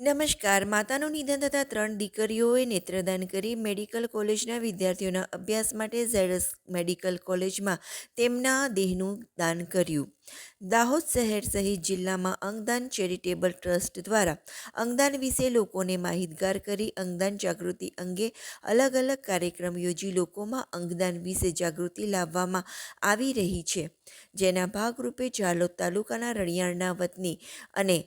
નમસ્કાર. માતાનું નિધન થતાં ત્રણ દીકરીઓએ નેત્રદાન કરી મેડિકલ કોલેજના વિદ્યાર્થીઓના અભ્યાસ માટે ઝેડસ મેડિકલ કોલેજમાં તેમના દેહનું દાન કર્યું. દાહોદ શહેર સહિત જિલ્લામાં અંગદાન ચેરિટેબલ ટ્રસ્ટ દ્વારા અંગદાન વિશે લોકોને માહિતગાર કરી અંગદાન જાગૃતિ અંગે અલગ અલગ કાર્યક્રમ યોજી લોકોમાં અંગદાન વિશે જાગૃતિ લાવવામાં આવી રહી છે. જેના ભાગરૂપે જાલોદ તાલુકાના રણિયાળના વતની અને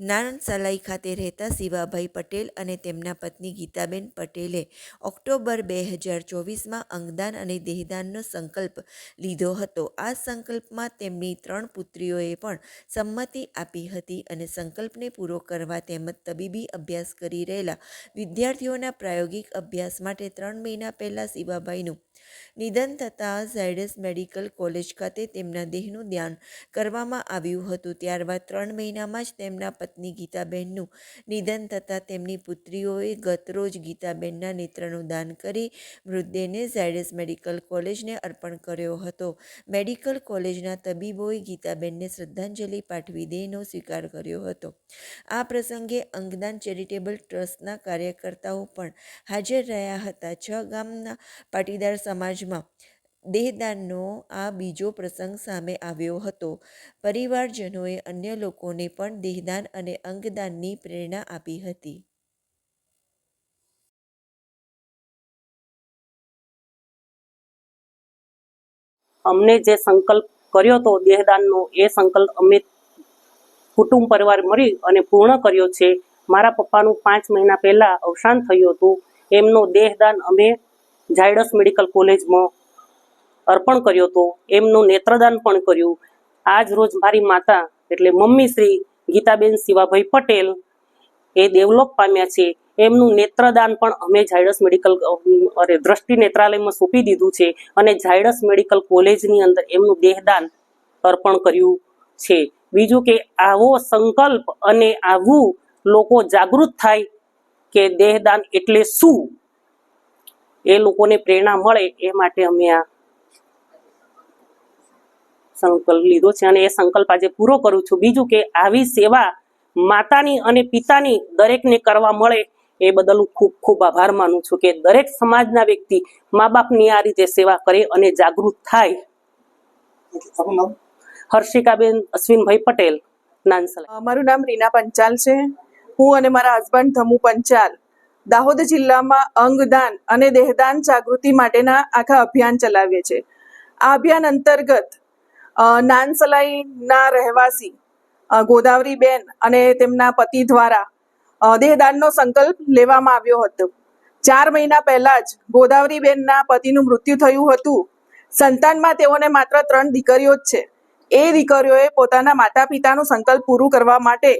નાનસલાઈ ખાતે રહેતા શિવાભાઈ પટેલ અને તેમના પત્ની ગીતાબેન પટેલે ઓક્ટોબર બે હજાર ચોવીસમાં અંગદાન અને દેહદાનનો સંકલ્પ લીધો હતો. આ સંકલ્પમાં તેમની ત્રણ પુત્રીઓએ પણ સંમતિ આપી હતી અને સંકલ્પને પૂરો કરવા તેમજ તબીબી અભ્યાસ કરી રહેલા વિદ્યાર્થીઓના પ્રાયોગિક અભ્યાસ માટે ત્રણ મહિના પહેલાં શિવાભાઈનું નિધન થતાં ઝાયડસ મેડિકલ કોલેજ ખાતે તેમના દેહનું ધ્યાન કરવામાં આવ્યું હતું. ત્યારબાદ ત્રણ મહિનામાં જ તેમના પત્ની ગીતાબેનનું નિધન થતાં તેમની પુત્રીઓએ ગતરોજ ગીતાબેનના નેત્રનું દાન કરી મૃતદેહને ઝાયડસ મેડિકલ કોલેજને અર્પણ કર્યો હતો. મેડિકલ કોલેજના તબીબોએ ગીતાબેનને શ્રદ્ધાંજલિ પાઠવી દેહનો સ્વીકાર કર્યો હતો. આ પ્રસંગે અંગદાન ચેરિટેબલ ટ્રસ્ટના કાર્યકર્તાઓ પણ હાજર રહ્યા હતા. છ ગામના પાટીદાર સમાજમાં દેહદાનનો આ બીજો પ્રસંગ સામે આવ્યો હતો. પરિવારજનોએ અન્ય લોકોને પણ દેહદાન અને અંગદાનની પ્રેરણા આપી હતી. અમને જે સંકલ્પ કર્યો હતો દેહદાનનો, એ સંકલ્પ અમે કુટુંબ પરિવાર મળી અને પૂર્ણ કર્યો છે. મારા પપ્પાનું પાંચ મહિના પહેલા અવસાન થયું હતું. એમનો દેહદાન અમે ઝાયડસ મેડિકલ કોલેજમાં અર્પણ કર્યો હતો. એમનું નેત્રદાન પણ કર્યું. આજ રોજ મારી માતા, એટલે મમ્મી શ્રી ગીતાબેન શિવાભાઈ પટેલ, એ દેવલોક પામ્યા છે. એમનું નેત્રદાન પણ અમે ઝાયડસ મેડિકલ, અરે દ્રષ્ટિ નેત્રાલયમાં સોંપી દીધું છે અને ઝાયડસ મેડિકલ કોલેજની અંદર એમનું દેહદાન અર્પણ કર્યું છે. બીજું કે આવો સંકલ્પ અને આવું લોકો જાગૃત થાય કે દેહદાન એટલે શું? એ લોકોને પ્રેરણા મળે એ માટે અમે આ સંકલ્પ લીધો છે અને એ સંકલ્પ આજે પૂરો કરું છું. બીજું કે આવી સેવા માતાની અને પિતાની દરેકને કરવા મળે એ બદલ હું ખૂબ ખૂબ આભાર માનું છું કે દરેક સમાજના વ્યક્તિ મા બાપની આ રીતે સેવા કરે અને જાગૃત થાય. હર્ષિકાબેન અશ્વિનભાઈ પટેલ નાનસલા. મારું નામ રીના પંચાલ છે. હું અને મારા હસબન્ડ ધમુ પંચાલ. દાહોદ જિલ્લામાં અંગદાન અને દેહદાન જાગૃતિ માટેના આખા અભિયાન ચલાવીએ છીએ આ અભિયાન અંતર્ગત નાનસલાઈના રહેવાસી ગોદાવરી ગોદાવરીબેન અને તેમના પતિ દ્વારા દેહદાનનો સંકલ્પ લેવામાં આવ્યો હતો. ચાર મહિના પહેલા જ ગોદાવરીબેનના પતિનું મૃત્યુ થયું હતું. સંતાનમાં તેઓને માત્ર ત્રણ દીકરીઓ જ છે. એ દીકરીઓએ પોતાના માતા પિતાનું સંકલ્પ પૂરું કરવા માટે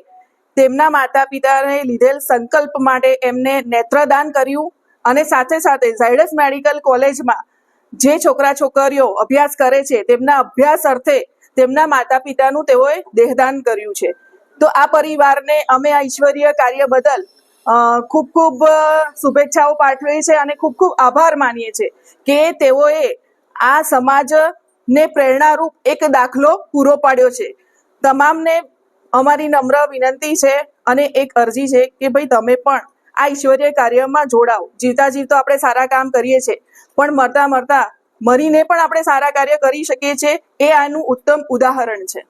તેમના માતા પિતાને લીધેલ સંકલ્પ માટે એમને નેત્રદાન કર્યું અને સાથે સાથે ઝાયડસ મેડિકલ કોલેજમાં જે છોકરા છોકરીઓ અભ્યાસ કરે છે, તેમના અભ્યાસ અર્થે તેમના માતા પિતાનું તેઓએ દેહદાન કર્યું છે. તો આ પરિવારને અમે આ ઈશ્વરીય કાર્ય બદલ ખૂબ ખૂબ શુભેચ્છાઓ પાઠવીએ છીએ અને ખૂબ ખૂબ આભાર માનીએ છીએ કે તેઓએ આ સમાજને પ્રેરણારૂપ એક દાખલો પૂરો પાડ્યો છે. તમામને અમારી નમ્ર વિનંતી છે અને એક અરજી છે કે ભાઈ તમે પણ આ ઈશ્વરીય કાર્યમાં જોડાઓ. જીવતા જીવતા આપણે સારા કામ કરીએ છીએ. પણ મરતા મરતા મરીને પણ આપણે સારા કાર્ય કરી શકીએ છીએ એ આનું ઉત્તમ ઉદાહરણ છે.